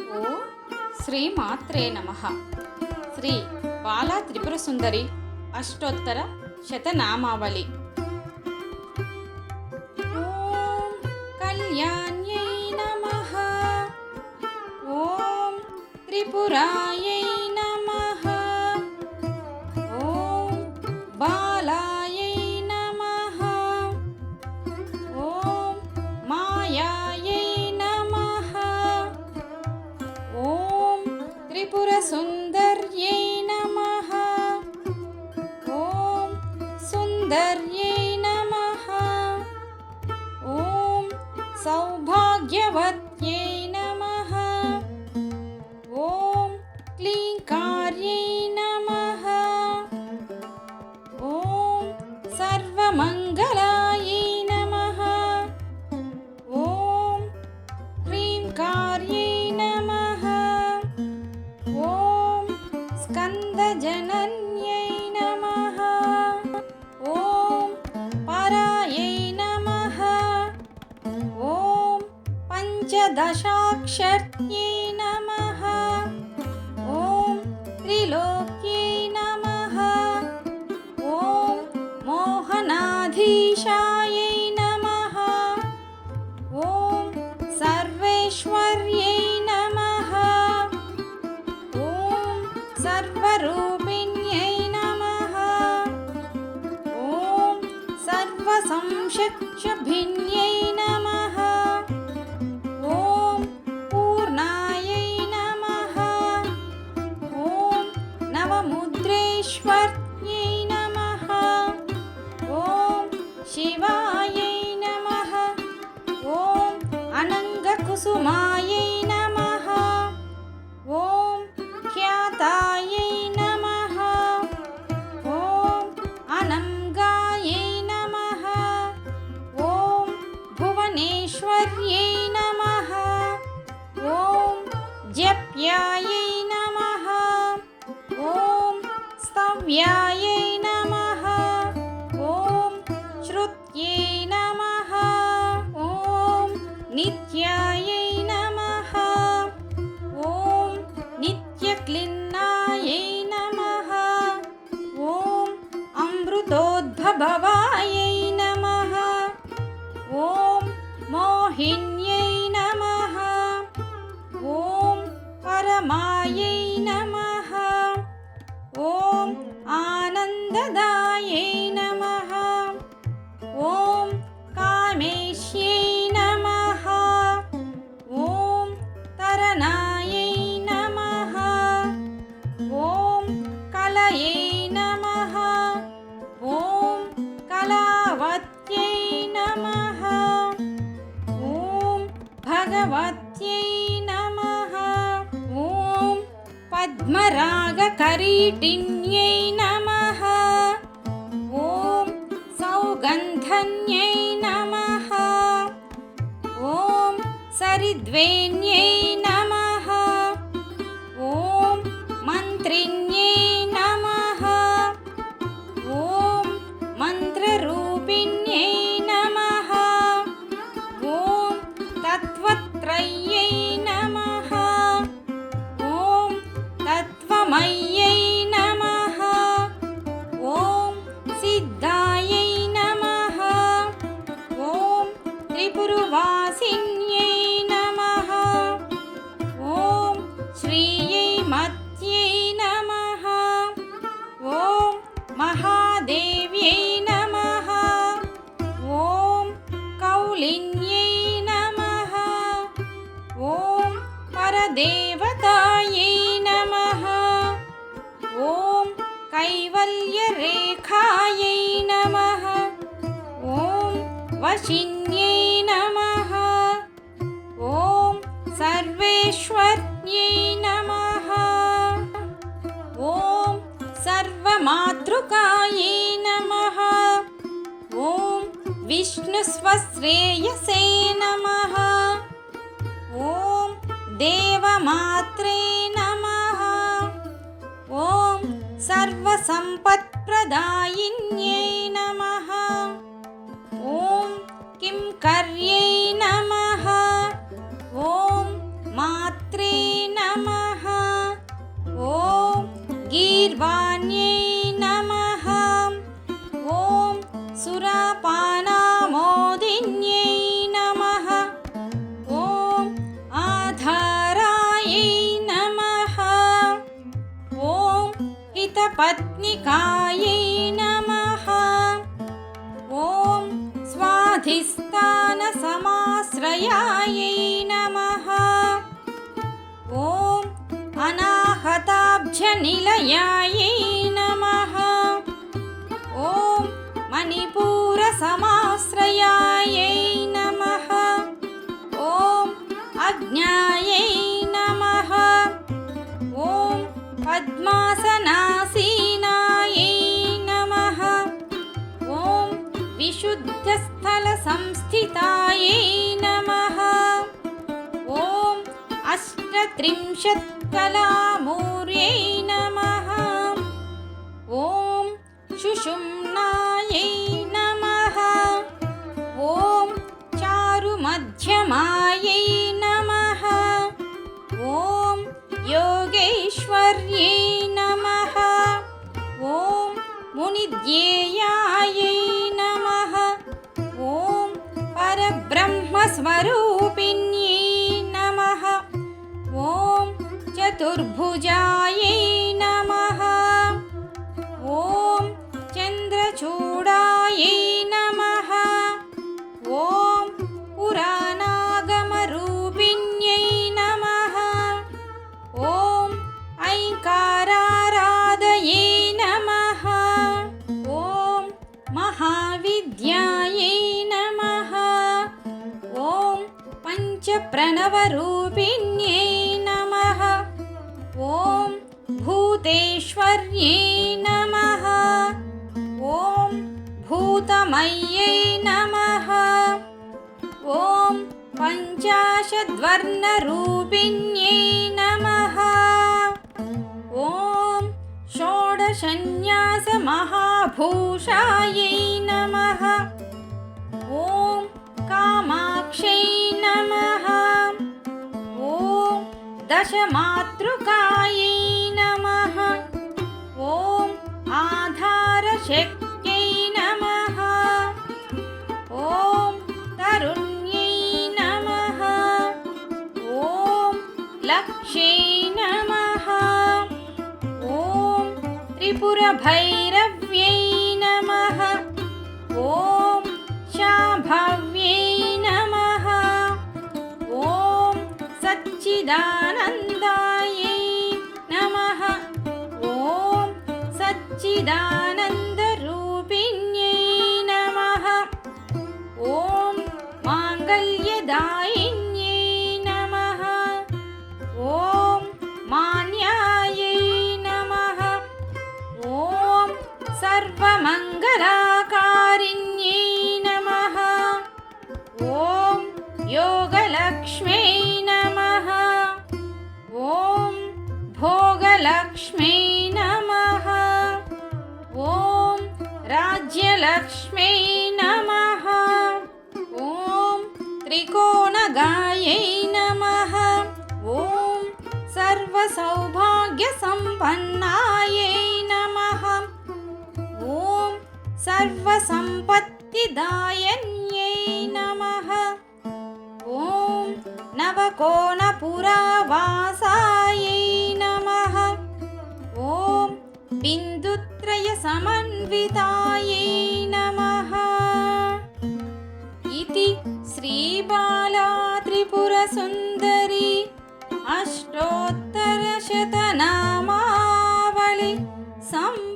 ఓ శ్రీమాత్రే నమ. శ్రీ బాలా త్రిపుర సుందరి అష్టోత్తర శతనామావళి. కళ్యాణ్యై నమ. ఓం త్రిపురాయై నమ. सौन्दर्यै नमः। ॐ सौभाग्यवत्। दशाक्षर्त्यै नमः। ॐ त्रिलोक्यै नमः। ॐ मोहनाधीशायै नमः। ॐ सर्वेश्वर्यै नमः। ॐ सर्वरूपिण्यै नमः। ॐ सर्वसंशिक्षभिन्यै नमः। ैश्वर्यै नमः। ॐ शिवायै नमः। ॐ अनङ्गकुसुमा మోహిన్యై నమః ఓం పరమాయై నమః तस्यै नमः। ॐ पद्मरागकरीटिन्यै नमः। ॐ सौगन्धन्यै नमः। ॐ सरिद्वेन्यै नमः। देवतायै नमः। ॐ कैवल्यरेखायै नमः। ॐ वशिन्यै नमः। ॐ सर्वेश्वर्यै नमः। ॐ सर्वमातृकायै नमः। ॐ विष्णुस्वश्रेयसे नमः। ॐ देव ॐ सर्वसम्पत्प्रदायिन्यै नमः। ॐ किं कर्यै नमः। ॐ मात्रे नमः। ॐ गीर्वाण्यै हितपत्निकायै नमः। ॐ स्वाधिष्ठानसमाश्रयायै नमः। ॐ अनाहताब्जनिलयायै नमः विशुद्धस्थलसंस्थितायै नमः। ॐ अष्टत्रिंशत्कलामूर्यै नमः। ॐ सुषुम्नायै नमः। ॐ चारुमध्यमायै नमः। ॐ योगैश्वर्यै नमः। ॐ मुनिध्येयायै चतुर्भुजायै नमः। ॐ चन्द्रचूडायै नमः। ॐ पुराणागमरूपिण्यै नमः। ॐ ऐङ्काराराधयै नमः। ॐ महाविद्यायै नमः। ॐ पञ्चप्रणवरूपिण्यै भूतेश्वर्यै नमः। ॐ भूतमय्यै नमः। ॐ पञ्चाशद्वर्णरूपिण्यै नमः। ॐ षोडशन्यासमहाभूषायै नमः। ॐ कामाक्षै नमः। ॐ दशमातृकायै आधारशक्त्यै नमः। ॐ तरुण्यै नमः। ॐ लक्ष्यै नमः। ॐ त्रिपुरभैरव्यै नमः। ॐ शाम्भव्यै नमः। ॐ सच्चिदानन्दायै सच्चिदानन्दरूपिण्यै नमः। ॐ माङ्गल्यदायिन्यै नमः। ॐ मान्यायै नमः। ॐ सर्वमङ्गलाकारिण्यै नमः। ॐ योगलक्ष्मै नमः। ॐ भोगलक्ष्मै राज्यलक्ष्मै नमः। ॐ त्रिकोणगायै नमः। ॐ सर्वसौभाग्यसम्पन्नायै नमः। ॐ नवकोणपुरावासायै नमः। ॐ बिन्दुत्रयसमन्वितायै नमः इति श्रीबाला त्रिपुरसुन्दरी अष्टोत्तरशतनामावलि सम्पू